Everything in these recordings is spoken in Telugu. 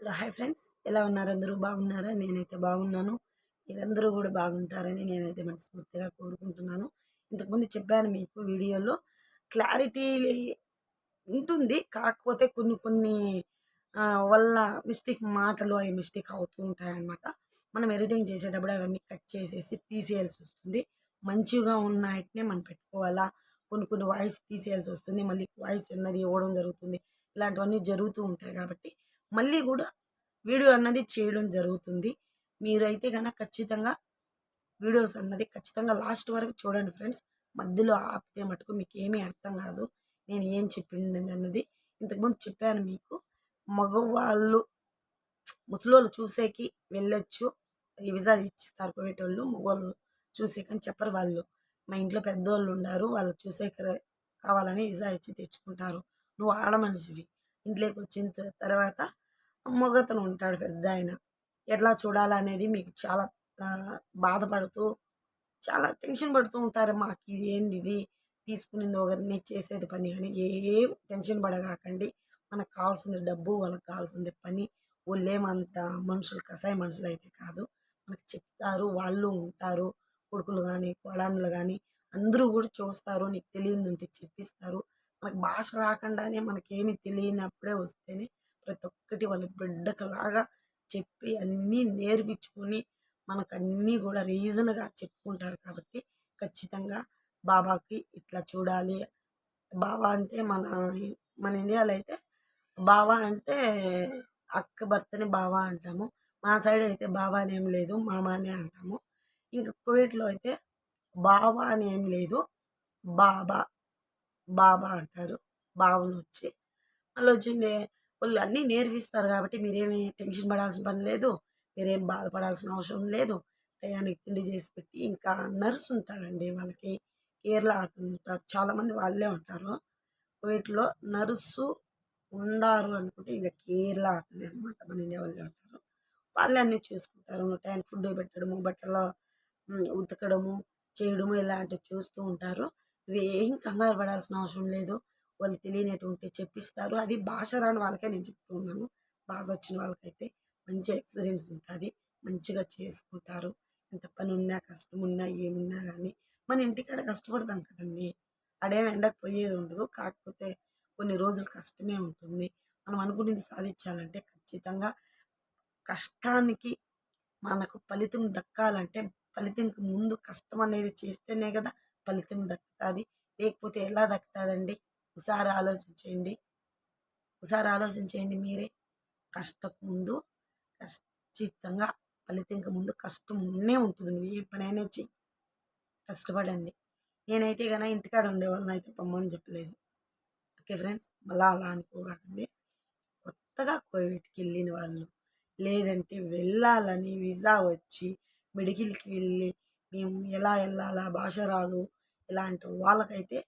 హలో హాయ్ ఫ్రెండ్స్ ఎలా ఉన్నారు? అందరూ బాగున్నారా? నేనైతే బాగున్నాను. మీరందరూ కూడా బాగుంటారని నేనైతే మనస్ఫూర్తిగా కోరుకుంటున్నాను. ఇంతకుముందు చెప్పాను మీకు వీడియోలో. క్లారిటీ ఉంటుంది. కాకపోతే కొన్ని కొన్ని వల్ల మిస్టేక్ మాటలు అవి మిస్టేక్ అవుతూ ఉంటాయి అన్నమాట మనం ఎడిటింగ్ చేసేటప్పుడు అవన్నీ కట్ చేసేసి తీసేయాల్సి వస్తుంది. మంచిగా ఉన్న వాటినే మనం పెట్టుకోవాలా? కొన్ని కొన్ని వాయిస్ తీసేయాల్సి వస్తుంది. మళ్ళీ వాయిస్ ఉన్నది ఇవ్వడం జరుగుతుంది. ఇలాంటివన్నీ జరుగుతూ ఉంటాయి కాబట్టి మళ్ళీ కూడా వీడియో అన్నది చేయడం జరుగుతుంది. మీరైతే కనుక ఖచ్చితంగా వీడియోస్ అన్నది ఖచ్చితంగా లాస్ట్ వరకు చూడండి ఫ్రెండ్స్. మధ్యలో ఆపితే మటుకు మీకు ఏమీ అర్థం కాదు. నేను ఏం చెప్పింది అన్నది ఇంతకుముందు చెప్పాను మీకు. మగవాళ్ళు ముసలోళ్ళు చూసేకి వెళ్ళొచ్చు. ఈ విజా ఇస్తారు పోయేటోళ్ళు మగవాళ్ళు చూసేకని చెప్పరు వాళ్ళు. మా ఇంట్లో పెద్దోళ్ళు ఉన్నారు వాళ్ళు చూసేక కావాలని విజా ఇచ్చి తెచ్చుకుంటారు. నువ్వు ఆడమనిషివి. ఇంట్లోకి వచ్చిన తర్వాత మొగతను ఉంటాడు పెద్ద ఆయన ఎట్లా చూడాలనేది మీకు చాలా బాధపడుతూ చాలా టెన్షన్ పడుతూ ఉంటారు. మాకు ఇది ఏంది ఇది? తీసుకునింది ఒకరిని చేసేది పని కానీ ఏం టెన్షన్ పడగాకండి. మనకు కావాల్సింది డబ్బు వాళ్ళకి కావాల్సింది పని. వాళ్ళేమంత మనుషులు కసాయి మనుషులు అయితే కాదు. మనకు చెప్తారు వాళ్ళు ఉంటారు. కొడుకులు కానీ కోడన్లు కానీ అందరూ కూడా చూస్తారు. నీకు తెలియదు ఉంటే చెప్పిస్తారు. మనకు భాష రాకుండానే మనకేమి తెలియనప్పుడే వస్తేనే ప్రతి ఒక్కటి వాళ్ళ బిడ్డకలాగా చెప్పి అన్నీ నేర్పించుకొని మనకు అన్నీ కూడా రీజన్గా చెప్పుకుంటారు కాబట్టి ఖచ్చితంగా బాబాకి ఇట్లా చూడాలి. బాబా అంటే మన మన ఇండియాలో అయితే బావా అంటే అక్క భర్తని బావా అంటాము. మా సైడ్ అయితే బావా అని ఏం లేదు మామ అనే అంటాము. ఇంకా కువైట్లో అయితే బావా అని ఏం లేదు బాబా బాబా అంటారు. బావను వచ్చి మళ్ళీ వచ్చింది వాళ్ళు అన్నీ నేర్పిస్తారు కాబట్టి మీరేమి టెన్షన్ పడాల్సిన పని లేదు మీరేం బాధపడాల్సిన అవసరం లేదు. టయానికి తిండి చేసి పెట్టి ఇంకా నర్స్ ఉంటాడండి వాళ్ళకి కేరళ అతను ఉంటారు. చాలామంది వాళ్ళే ఉంటారు. వీటిలో నర్సు ఉండారు అనుకుంటే ఇంకా కేరళ అతనే అనమాట మన ఇండియా వాళ్ళే ఉంటారు. వాళ్ళే అన్నీ చూసుకుంటారు. టైం ఫుడ్ పెట్టడము బట్టలు ఉతకడము చేయడము ఇలాంటివి చూస్తూ ఉంటారు. ఇవి ఏం కంగారు పడాల్సిన అవసరం లేదు. వాళ్ళు తెలియనటువంటి చెప్పిస్తారు. అది భాష రాని వాళ్ళకే నేను చెప్తూ ఉన్నాను. భాష వచ్చిన వాళ్ళకైతే మంచి ఎక్స్పీరియన్స్ ఉంటుంది. మంచిగా చేసుకుంటారు. ఎంత పని ఉన్నా కష్టం ఉన్నా ఏమున్నా కానీ మన ఇంటికాడ కష్టపడతాం కదండి. అడేం ఎండకు పోయేది ఉండదు. కాకపోతే కొన్ని రోజులు కష్టమే ఉంటుంది. మనం అనుకునేది సాధించాలంటే ఖచ్చితంగా కష్టానికి మనకు ఫలితం దక్కాలంటే ఫలితంకి ముందు కష్టం అనేది చేస్తేనే కదా ఫలితం దక్కుతుంది. లేకపోతే ఎలా దక్కుతుందండి? ఒకసారి ఆలోచించండి ఒకసారి ఆలోచించేయండి మీరే. కష్టకు ముందు ఖచ్చితంగా ఫలితంకి ముందు కష్టం ఉన్నే ఉంటుంది. నువ్వు ఏ పనైనా చెయ్యి కష్టపడండి. నేనైతే కనుక ఇంటికాడ ఉండేవాళ్ళని అయితే పొమ్మని చెప్పలేదు. ఓకే ఫ్రెండ్స్ మళ్ళీ అలా అనుకోకండి. కొత్తగా కోవిడ్కి వెళ్ళిన వాళ్ళు లేదంటే వెళ్ళాలని వీసా వచ్చి మెడికల్కి వెళ్ళి మేము ఎలా వెళ్ళాలా భాష రాదు ఇలాంటి వాళ్ళకైతే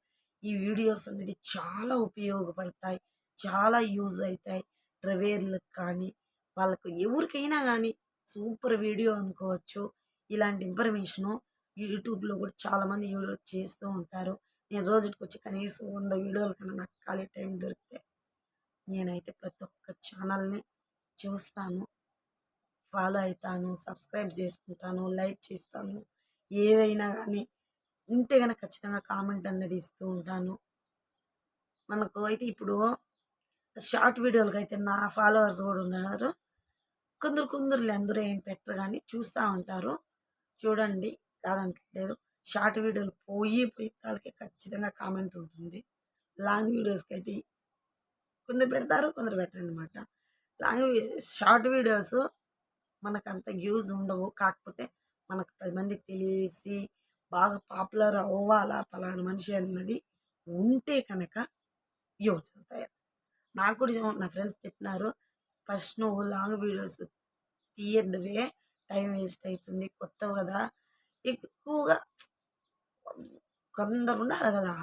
ఈ వీడియోస్ అనేది చాలా ఉపయోగపడతాయి. చాలా యూజ్ అవుతాయి ట్రవేర్లకు కానీ వాళ్ళకు ఎవరికైనా కానీ సూపర్ వీడియో అనుకోవచ్చు. ఇలాంటి ఇన్ఫర్మేషను యూట్యూబ్లో కూడా చాలామంది వీడియో చేస్తూ ఉంటారు. నేను రోజుకి వచ్చి కనీసం వంద వీడియోల కన్నా నాకు ఖాళీ టైం దొరికితే నేనైతే ప్రతి ఒక్క ఛానల్ని చూస్తాను. ఫాలో అవుతాను సబ్స్క్రైబ్ చేసుకుంటాను లైక్ చేస్తాను. ఏదైనా కానీ ఉంటే కనుక ఖచ్చితంగా కామెంట్ అనేది ఇస్తూ ఉంటాను. మనకు అయితే ఇప్పుడు షార్ట్ వీడియోలకు అయితే నా ఫాలోవర్స్ కూడా ఉన్నారు. కొందరు కొందరు అందరూ ఏం పెట్టరు కానీ చూస్తూ ఉంటారు. చూడండి కాదంటలేదు షార్ట్ వీడియోలు పోయి పోయి వాళ్ళకి ఖచ్చితంగా కామెంట్ ఉంటుంది. లాంగ్ వీడియోస్కి అయితే కొందరు పెడతారు కొందరు పెట్టరు అనమాట లాంగ్ షార్ట్ వీడియోస్ మనకు అంత యూజ్ ఉండవు. కాకపోతే మనకు పది మందికి తెలిసి బాగా పాపులర్ అవ్వాలా పలానా మనిషి అన్నది ఉంటే కనుక యూజ్ అవుతాయి నాకు కూడా నా ఫ్రెండ్స్ చెప్పినారు ఫస్ట్ నువ్వు లాంగ్ వీడియోస్ తీయద్దువే టైం వేస్ట్ అవుతుంది కొత్తవి కదా. ఎక్కువగా కొందరు ఉన్నారు కదా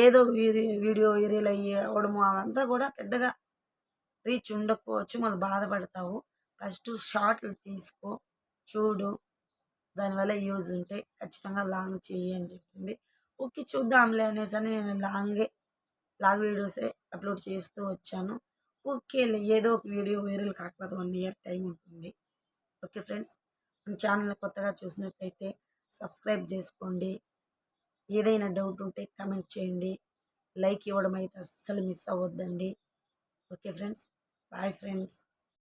ఏదో వీరి- వీడియో వీరియల్ అయ్యి అవడము అవంతా కూడా పెద్దగా రీచ్ ఉండకపోవచ్చు మనం బాధపడతావు. ఫస్ట్ షార్ట్లు తీసుకో చూడు. దానివల్ల యూజ్ ఉంటే ఖచ్చితంగా లాంగ్ చెయ్యి అని చెప్పింది. ఓకే చూద్దాంలే అనేసి అని నేను లాంగే లాంగ్ వీడియోసే అప్లోడ్ చేస్తూ వచ్చాను. ఓకే ఏదో ఒక వీడియో వైరల్ కాకపోతే వన్ ఇయర్ టైం ఉంటుంది. ఓకే ఫ్రెండ్స్ మన ఛానల్ కొత్తగా చూసినట్టయితే సబ్స్క్రైబ్ చేసుకోండి. ఏదైనా డౌట్ ఉంటే కమెంట్ చేయండి. లైక్ ఇవ్వడం అయితే అస్సలు miss అవ్వద్దండి. Okay friends bye friends.